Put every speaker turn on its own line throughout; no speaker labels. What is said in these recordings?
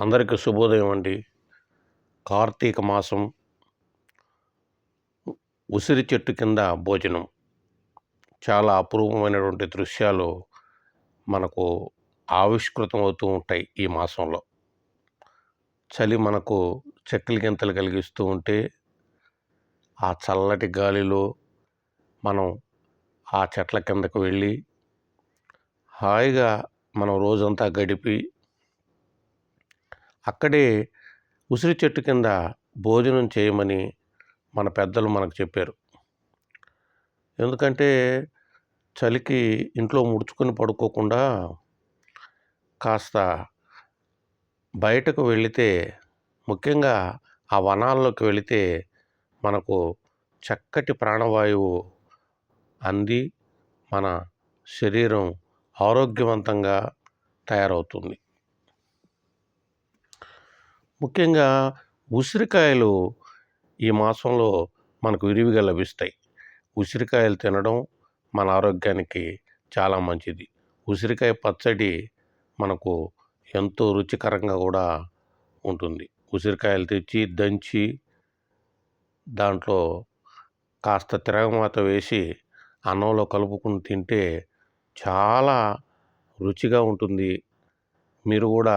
అందరికీ శుభోదయం అండి. కార్తీక మాసం ఉసిరి చెట్టు కింద భోజనం. చాలా అపూర్వమైనటువంటి దృశ్యాలు మనకు ఆవిష్కృతం అవుతూ ఉంటాయి ఈ మాసంలో. చలి మనకు చెక్కలి గింతలు కలిగిస్తూ ఉంటే ఆ చల్లటి గాలిలో మనం ఆ చెట్ల కిందకు వెళ్ళి హాయిగా మనం రోజంతా గడిపి అక్కడే ఉసిరి చెట్టు కింద భోజనం చేయమని మన పెద్దలు మనకు చెప్పారు. ఎందుకంటే చలికి ఇంట్లో ముడుచుకొని పడుకోకుండా కాస్త బయటకు వెళితే ముఖ్యంగా ఆ వనాల్లోకి వెళితే మనకు చక్కటి ప్రాణవాయువు అంది మన శరీరం ఆరోగ్యవంతంగా తయారవుతుంది. ముఖ్యంగా ఉసిరికాయలు ఈ మాసంలో మనకు విరివిగా లభిస్తాయి. ఉసిరికాయలు తినడం మన ఆరోగ్యానికి చాలా మంచిది. ఉసిరికాయ పచ్చడి మనకు ఎంతో రుచికరంగా కూడా ఉంటుంది. ఉసిరికాయలు తెచ్చి దంచి దాంట్లో కాస్త తిరగమాత వేసి అన్నంలో కలుపుకుని తింటే చాలా రుచిగా ఉంటుంది. మీరు కూడా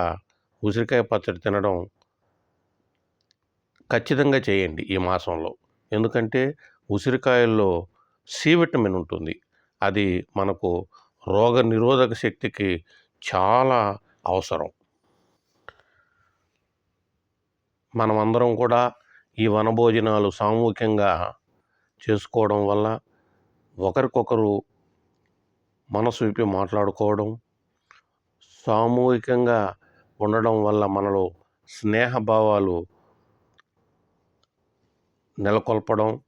ఉసిరికాయ పచ్చడి తినడం ఖచ్చితంగా చేయండి ఈ మాసంలో. ఎందుకంటే ఉసిరికాయల్లో సి విటమిన్ ఉంటుంది. అది మనకు రోగ నిరోధక శక్తికి చాలా అవసరం. మనమందరం కూడా ఈ వనభోజనాలు సామూహికంగా చేసుకోవడం వల్ల ఒకరికొకరు మనసు విప్పి మాట్లాడుకోవడం సామూహికంగా ఉండడం వల్ల మనలో స్నేహభావాలు నెలకొల్పడం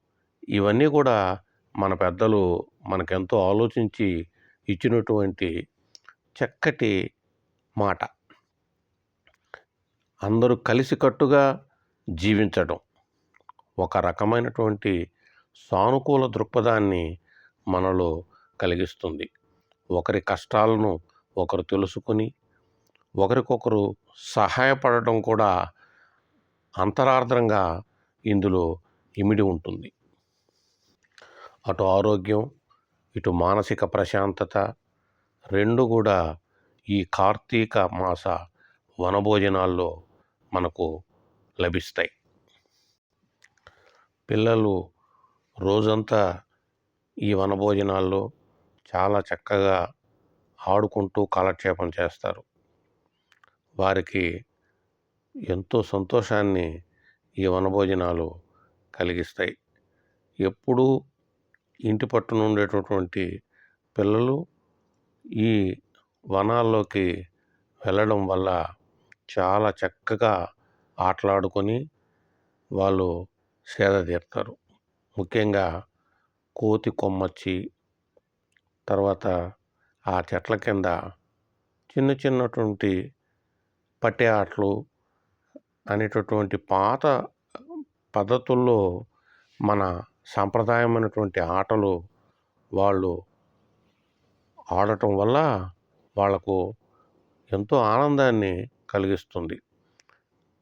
ఇవన్నీ కూడా మన పెద్దలు మనకెంతో ఆలోచించి ఇచ్చినటువంటి చక్కటి మాట. అందరూ కలిసికట్టుగా జీవించడం ఒక రకమైనటువంటి సానుకూల దృక్పథాన్ని మనలో కలిగిస్తుంది. ఒకరి కష్టాలను ఒకరు తెలుసుకుని ఒకరికొకరు సహాయపడటం కూడా అంతరార్థంగా ఇందులో ఇమిడి ఉంటుంది. అటు ఆరోగ్యం ఇటు మానసిక ప్రశాంతత రెండు కూడా ఈ కార్తీక మాస వనభోజనాల్లో మనకు లభిస్తాయి. పిల్లలు రోజంతా ఈ వనభోజనాల్లో చాలా చక్కగా ఆడుకుంటూ కాలక్షేపం చేస్తారు. వారికి ఎంతో సంతోషాన్ని ఈ వనభోజనాలు కలిగిస్తాయి. ఎప్పుడూ ఇంటి పట్టున ఉండేటటువంటి పిల్లలు ఈ వనాల్లోకి వెళ్ళడం వల్ల చాలా చక్కగా ఆటలాడుకొని వాళ్ళు సేద తీరుతారు. ముఖ్యంగా కోతి కొమ్మచ్చి తర్వాత ఆ చెట్ల కింద చిన్న చిన్నటువంటి పట్టే ఆటలు అనేటటువంటి పాత పద్ధతుల్లో మన సాంప్రదాయమైనటువంటి ఆటలు వాళ్ళు ఆడటం వల్ల వాళ్ళకు ఎంతో ఆనందాన్ని కలిగిస్తుంది.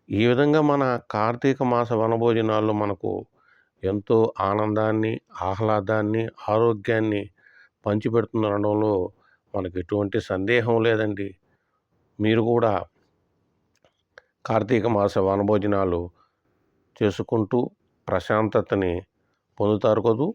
ఈ విధంగా మన కార్తీక మాస వనభోజనాల్లో మనకు ఎంతో ఆనందాన్ని ఆహ్లాదాన్ని ఆరోగ్యాన్ని పంచిపెడుతుందనడంలో మనకు ఎటువంటి సందేహం లేదండి. మీరు కూడా కార్తీక మాస వనభోజనాలు చేసుకుంటూ ప్రశాంతతని పొందుతారు కదూ.